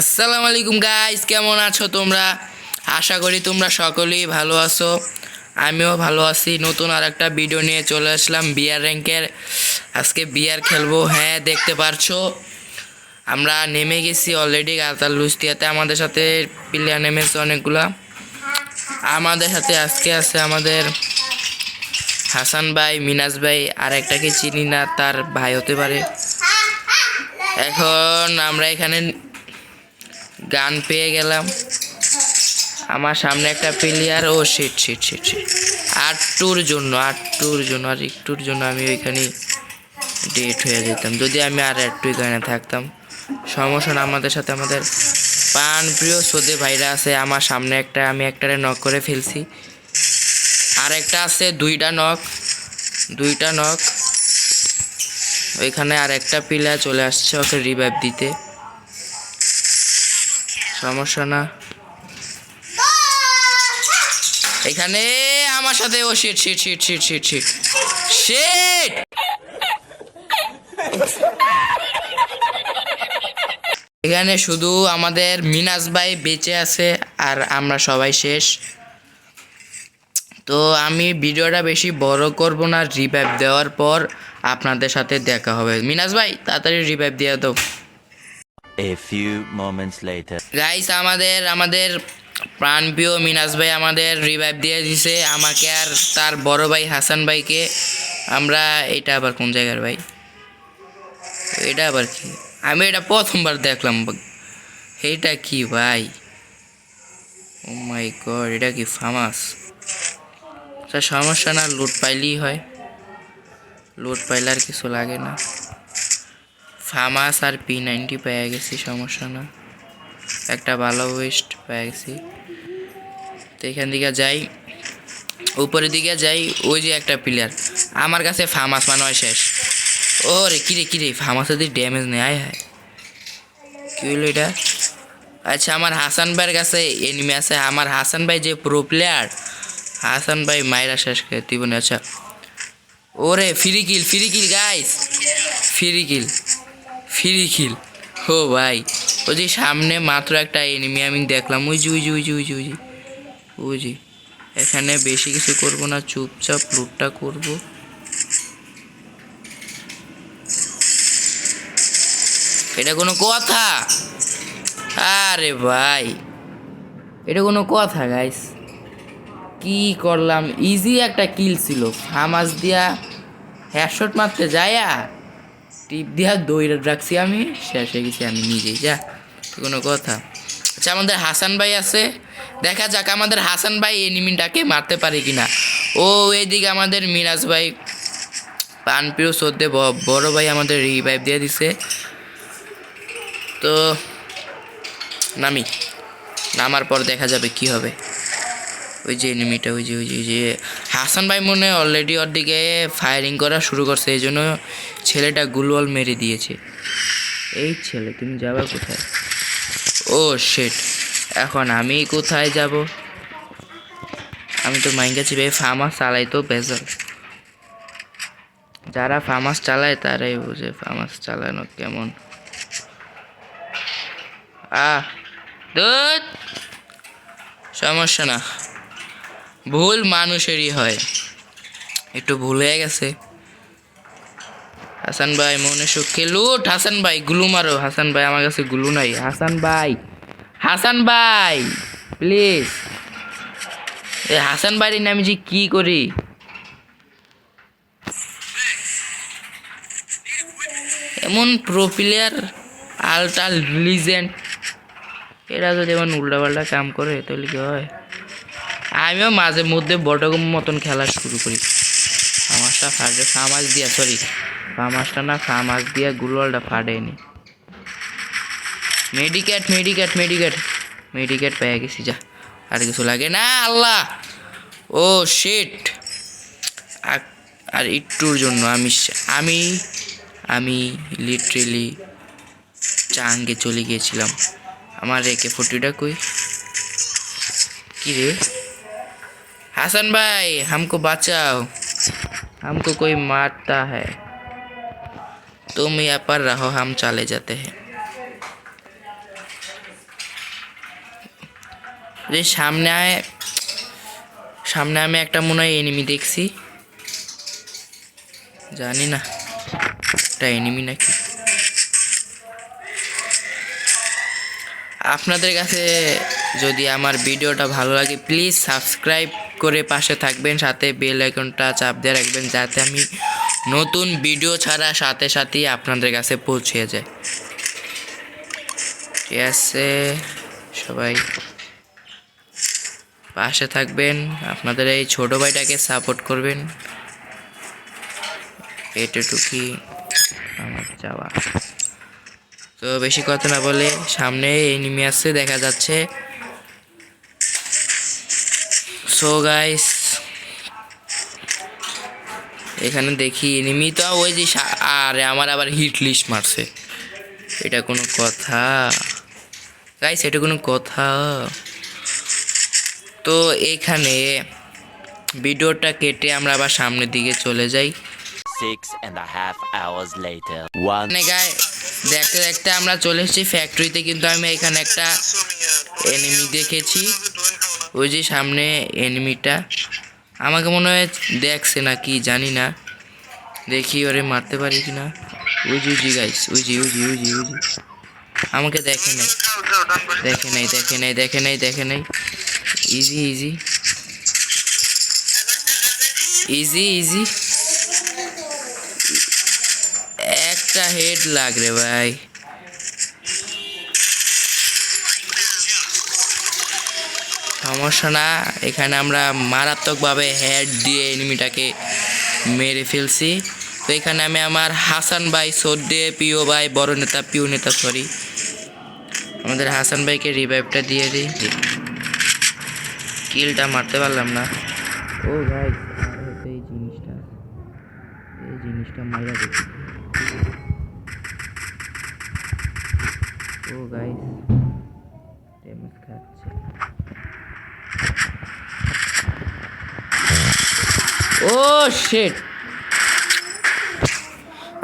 আসসালামু আলাইকুম গাইস কেমন আছো তোমরা? আশা করি তোমরা সকলেই ভালো আছো। আমিও ভালো আছি। নতুন আর একটা ভিডিও নিয়ে চলে আসলাম বিয়ার র্যাঙ্কের আজকে বিয়ার খেলব। হ্যাঁ দেখতে পারছ। আমরা নেমে গেছি অলরেডি গাতাল লুস্তিয়াতে। আমাদের সাথে প্লেয়ার নেমেছে অনেকগুলা। আমাদের সাথে আজকে আছে আমাদের হাসান ভাই, মিনাজ ভাই, আর একটাকে চিনি না, তার ভাই হতে পারে। এখন আমরা এখানে গান পেয়ে গেলাম। আমার সামনে একটা player oh shit shit shit shit আটটুর জন্য আটটুর জন্য, আর একটুর জন্য আমি ওইখানে ডেট হয়ে যেতাম। যদি আমি আর একটু এখানে থাকতাম। সমস্যা আমাদের সাথে আমাদের পান প্রিয় সোদে ভাইরা আছে, আমার সামনে একটা, আমি একটারে নক করে ফেলছি। আর একটা আছে, দুইটা নক দুইটা নক ওইখানে আর একটা প্লেয়ার চলে আসছে ওকে রিভাইভ দিতে। সমস্যা না। এখানে আমার সাথে, ও shit shit shit shit shit shit shit এখানে শুধু আমাদের মিনাস ভাই বেঁচে আছে আর আমরা সবাই শেষ। তো আমি ভিডিওটা বেশি বড় করব না রিভাইভ দেওয়ার পর আপনাদের সাথে দেখা হবে। মিনাস ভাই, তাড়াতাড়ি রিভাইভ দিয়ে দাও। A few moments later. Guys আমাদের আমাদের প্রাণপ্রিয় মিনাজ ভাই আমাদের রিভাইভ দিয়ে দিছে। আমাকে আর তার বড় ভাই হাসান ভাইকে। আমরা এটা আবার কোন জায়গার ভাই? এটা আবার কি? আমি এটা প্রথমবার দেখলাম। এইটা কি ভাই? ও মাই গড এটা কি ফামাস সমস্যা না লুট পাইলেই হয়। লুট পাইলে আর কিছু লাগে না। ফামাস আর পি নাইনটি পেয়ে গেছি, সমস্যা না। একটা ভালো ওয়েস্ট পেয়ে গেছি। তো এখান থেকে যাই। উপরের দিকে যাই, ওই যে একটা প্লেয়ার আমার কাছে ফামাস মানে হয় শেষ। ও রে কিরে কিরে ফামাসে দিয়ে ড্যামেজ নেই, আয় হায় কি হলো এটা? আচ্ছা আমার হাসান ভাইয়ের কাছে এনিমি আছে। আমার হাসান ভাই যে প্রো প্লেয়ার হাসান ভাই মায়েরা শেষ করে দিবনে। আচ্ছা ওরে free kill free kill guys free kill free kill ও ভাই, ওই যে সামনে মাত্র একটা এনিমি আমি দেখলাম। ওই যে ওই যে, ওই ওই যে এখানে বেশি কিছু করব না, চুপচাপ লুটটা করব। এটা কোনো কথা? আরে ভাই, এটা কোনো কথা গাইস কি করলাম? ইজি একটা কিল ছিল। ফামাস দিয়া হেডশট মারতে যায়া? টিপ দিয়া দইরে রাখছি আমি, শেষ হয়ে গেছি আমি নিজেই, যা, কোনো কথা। আচ্ছা আমাদের হাসান ভাই আছে, দেখা যাক আমাদের হাসান ভাই এনিমিটাকে মারতে পারে কিনা। ও, এইদিকে আমাদের মিরাজ ভাই, পানপ্রিয় সদ্যে বড় ভাই আমাদের রিভাইভ দিয়ে দিছে। তো, নামি, নামার পর দেখা যাবে কি হবে। ওই যে এনিমিটা, ওই যে ওই যে হাসান ভাই মনে অলরেডি ওর দিকে ফায়ারিং করা শুরু করছে, এই জন্য ছেলেটা গুলওয়াল মেরে দিয়েছে। এই ছেলে, তুমি যাবে কোথায়? ও শেট এখন আমি কোথায় যাব? আমি তো মাইঙ্গা ভাই ফার্মাস চালাই তো বেজাল যারা ফার্মাস চালায়, তারাই বুঝে ফার্মাস চালানো কেমন। আহ দুধ সমস্যা না। ভুল মানুষেরই হয়। একটু ভুল হয়ে গেছে। হাসান ভাই মনে সুখে লুট। হাসান ভাই, গুলু মারো। হাসান ভাই, আমার কাছে গুলু নাই। হাসান ভাই হাসান ভাই প্লিজ এ হাসান ভাইয়ের নামে যে কি করি? এমন প্রো প্লেয়ার আলটাল লিজেন্ড এরা যদি এমন উল্টাপাল্টা কাম করে, তাহলে কি হয়? আমিও মাঝে মধ্যে বটকম মতন খেলা শুরু করি। ফামাসটা ফাটে ফামাস দিয়া সরি ফামাসটা না ফামাস দিয়া গুলওয়ালটা ফাটেনি মেডিকেট মেডিকেট মেডিকেট মেডিকেট পেয়ে গেছি যা আর কিছু লাগে না আল্লাহ ও শিট আর একটুর জন্য আমি আমি আমি লিটারেলি চাঙ্গে চলে গিয়েছিলাম আমার রেখে ফটোটা কই কি রে हासन भाई हमको बचाओ हमको कोई मारता है तुम यहाँ पर रहो हम चले जाते हैं যে সামনে আয় সামনে আমি একটা মনে হয় এনিমি দেখছি জানি না একটা এনিমি নাকি আপনাদের কাছে যদি আমার ভিডিওটা ভালো লাগে প্লিজ সাবস্ক্রাইব করে পাশে থাকবেন সাথে বেল আইকনটা চাপ দিয়ে রাখবেন যাতে আমি নতুন ভিডিও ছাড়া সাথে সাথেই আপনাদের কাছে পৌঁছে যায়। ঠিক আছে, সবাই পাশে থাকবেন, আপনাদের এই ছোট ভাইটাকে সাপোর্ট করবেন। এটুকুই আমার যাওয়া। তো বেশি কথা না বলে সামনে এনিমি আছে, দেখা যাচ্ছে। সো গাইস এখানে দেখি এনিমি তো ওই যে আরে আমার আবার হিট লিস্ট মারছে। এটা কোনো কথা। গাইস এটা কোনো কথা। তো এখানে ভিডিওটা কেটে আমরা আবার সামনের দিকে চলে যাই। গায়ে দেখতে দেখতে আমরা চলে এসেছি ফ্যাক্টরিতে কিন্তু আমি এখানে একটা এনিমি দেখেছি। ওই যে সামনে এনিমিটা আমাকে মনে হয় দেখছে না কি জানি না। দেখি ওরে মারতে পারি কি না। উজি উজি গাইস উজি উজি উজি উজি আমাকে দেখে নাই। দেখে নাই দেখে নাই দেখে নাই দেখে নাই। ইজি ইজি ইজি ইজি একটা হেড লাগ রে ভাই। সমস্যা না। এখানে আমরা মারাত্মকভাবে হেড দিয়ে এনিমিটাকে মেরে ফেলছি। তো এখানে আমি আমার হাসান ভাই সর্দে পিও ভাই, বড় নেতা, পিও নেতা সরি আমাদের হাসান ভাইকে রিভাইভটা দিয়ে দিই। কিলটা মারতে পারলাম না। ও ভাই এই জিনিসটা এই জিনিসটা মারা দেখি ও গাইস খাচ্ছে। ও শিট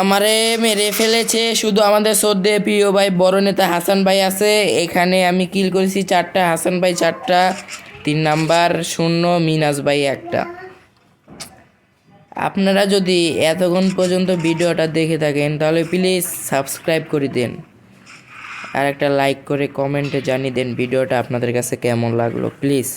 আমারে মেরে ফেলেছে, শুধু আমাদের সদ্যে প্রিয় ভাই, বড় নেতা হাসান ভাই আছে। এখানে আমি কিল করেছি চারটা, হাসান ভাই চারটা, তিন নাম্বার শূন্য, মিনাজ ভাই একটা। আপনারা যদি এতক্ষণ পর্যন্ত ভিডিওটা দেখে থাকেন, তাহলে প্লিজ সাবস্ক্রাইব করে দেন। আর একটা লাইক করে কমেন্টে জানিয়ে দেন ভিডিওটা আপনাদের কাছে কেমন লাগল প্লিজ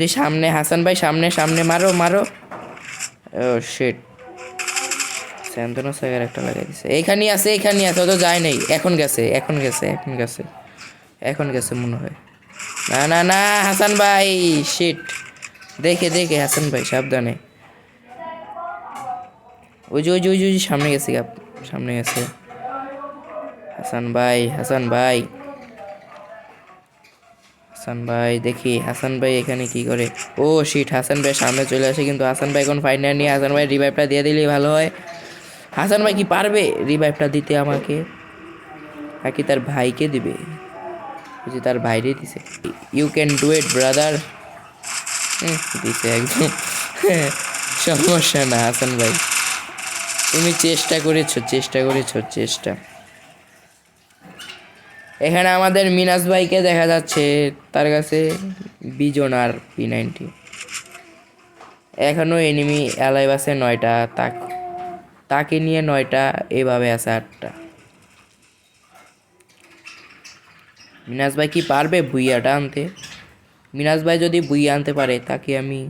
যে সামনে হাসান ভাই, সামনে সামনে, মারো মারো। ও শিট স্যান্তনো সাগর একটা লাগাই দিছে। এইখানেই আছে এইখানেই আছে, ও তো যায় নাই। এখন গেছে এখন গেছে এখন গেছে। এখন গেছে মনে হয়। না না না, হাসান ভাই শিট দেখে দেখে, হাসান ভাই, সাবধানে। ওই যে ওই যে ওই যে, সামনে গেছে সামনে গেছে। হাসান ভাই হাসান ভাই। হাসান ভাই, দেখি হাসান ভাই এখানে কি করে? ও শিট হাসান ভাই সামনে চলে আসে কিন্তু হাসান ভাই এখন ফাইনাল নিয়ে, হাসান ভাই রিভাইভটা দিয়ে দিলেই ভালো হয়। হাসান ভাই কি পারবে রিভাইভটা দিতে আমাকে? নাকি তার ভাইকে দিবে? বুঝি তার ভাইরে দিছে। You can do it brother দিছে একদম। সমস্যা না হাসান ভাই। তুমি চেষ্টা করেছ চেষ্টা করেছ, চেষ্টা। এখানে আমাদের মিনাস ভাইকে দেখা যাচ্ছে, তার কাছে বিজন আর পি নাইনটি এখনও এনিমি অ্যালাইভ আছে নয়টা, তাক তাকে নিয়ে নয়টা, এভাবে আছে আটটা। মিনাস ভাই কি পারবে বুইয়াটা আনতে? মিনাস ভাই যদি বুইয়া আনতে পারে, তাকে আমি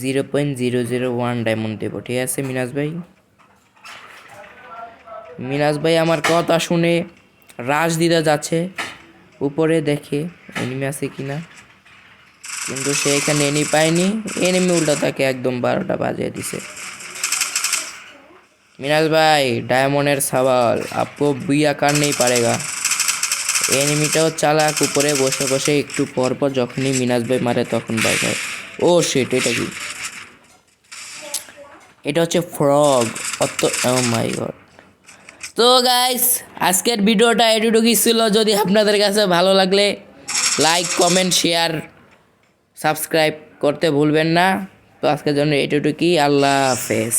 zero point zero zero one diamond দেবো, ঠিক আছে মিনাস ভাই? মিনাস ভাই আমার কথা শুনে রাশ দিতে যাচ্ছে। উপরে দেখে এনিমি আছে কিনা। কিন্তু সে এখানে এনি পায়নি। এনিমি উল্টা তাকে একদম বারোটা বাজিয়ে দিছে। মিনাজ ভাই, ডায়মন্ডের সওয়াল। আপকো বুইয়া কার নেই পারেগা। এনিমিটাও চালাক, উপরে বসে বসে একটু পর পর যখনই মিনাজ ভাই মারে তখন বাই হয় ও শিট এটা কি? এটা হচ্ছে ফ্রগ অত ও মাই গড তো গাইস আজকের ভিডিওটা এটুকুই ছিল। যদি আপনাদের কাছে ভালো লাগলে লাইক কমেন্ট শেয়ার সাবস্ক্রাইব করতে ভুলবেন না। তো আজকের জন্য এটুকুই আল্লাহ হাফেজ।